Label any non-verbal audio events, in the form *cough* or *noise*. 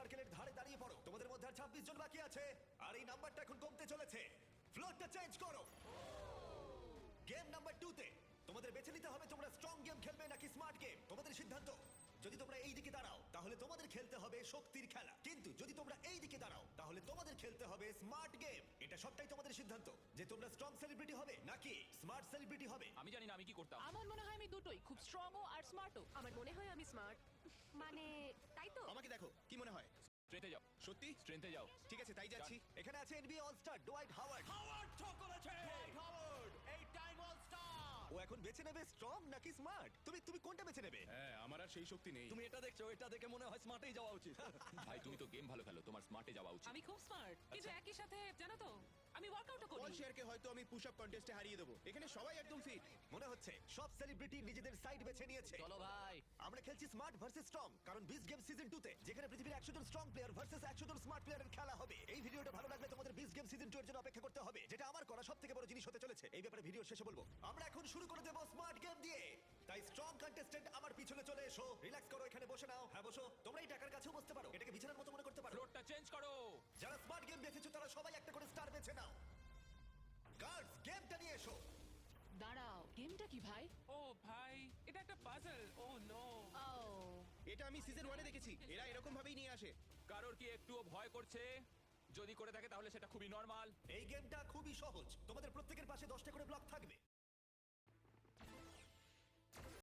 সার্কেলের ধারে দাঁড়িয়ে পড়ো। তোমাদের মধ্যে আর ছাব্বিশ জন বাকি আছে। আর এই নাম্বারটা এখন কমতে চলেছে। ফ্লোরটা চেঞ্জ করো। গেম নাম্বার টু তে তোমাদের বেছে নিতে হবে তোমরা স্ট্রং গেম খেলবে নাকি স্মার্ট গেম তোমাদের সিদ্ধান্ত যদি তোমরা এই দিকে দাঁড়াও তাহলে তোমাদের খেলতে হবে শক্তির খেলা। কিন্তু যদি তোমরা এই দিকে দাঁড়াও তাহলে তোমাদের খেলতে হবে স্মার্ট গেম এটা সবটাই তোমাদের সিদ্ধান্ত যে তোমরা স্ট্রং সেলিব্রিটি হবে নাকি স্মার্ট সেলিব্রিটি হবে। আমি জানি না আমি কি করতাম। আমার মনে হয় আমি দুটোই খুব স্ট্রংও আর স্মার্টও আমার মনে হয় আমি স্মার্ট মানে আমাকে দেখো কি মনে হয়? যাও। সত্যি? যাও। ঠিক আছে তাই যাচ্ছি। এখানে আছে NBA all star Dwight Howard ও এখন বেছে নেবে স্ট্রং নাকি স্মার্ট তুমি তুমি কোনটা বেছে নেবে? হ্যাঁ আমার আর সেই শক্তি নেই। তুমি এটা দেখছ এটা দেখে মনে হয় স্মার্টেই যাওয়া উচিত। *laughs* ভাই তুমি তো গেম ভালো খেলো তোমার স্মার্টে যাওয়া উচিত। আমি খুব স্মার্ট কিন্তু একই সাথে জানো তো আমি ওয়ার্কআউটও পল করি শেয়ারকে হয়তো আমি পুশ আপ কন্টেস্টে হারিয়ে দেবো। এখানে সবাই একদম ফিট মনে হচ্ছে সব সেলিব্রিটি নিজেদের সাইড বেছে নিয়েছে। চলো ভাই। আমরা খেলছি স্মার্ট ভার্সেস স্ট্রং কারণ বিস গেম সিজন 2 তে যেখানে পৃথিবীর 100 জন স্ট্রং প্লেয়ার ভার্সেস 100 জন স্মার্ট প্লেয়ারের খেলা হবে। এই ভিডিওটা ভালো লাগলে তোমাদের বিস গেম সিজন 2 এর জন্য অপেক্ষা করতে হবে যেটা আমার করা সবথেকে বড় জিনিস হতে চলেছে। এই ব্যাপারে ভিডিও শেষে বলব। আমরা এখন শুরু করে দেব স্মার্ট গেম দিয়ে। তাই স্ট্রং কন্টেস্ট্যান্ট আমার পিছনে চলে এসো। রিল্যাক্স করো এখানে বসে নাও। হ্যাঁ বসো। তোমরা এই টাকার কাছেও বসতে পারো। এটাকে বিছানার মতো মনে করতে পারো। ফ্লোরটা চেঞ্জ করো। যারা স্মার্ট গেম বেছেছো তারা সবাই এটা আমি সিজন ওয়ানে দেখেছি। এরা এরকম ভাবেই নিয়ে আসে। কারোর কি একটুও ভয় করছে? যদি করে থাকে তাহলে সেটা খুবই নর্মাল এই গেমটা খুবই সহজ। তোমাদের প্রত্যেকের পাশে দশটা করে ব্লক থাকবে।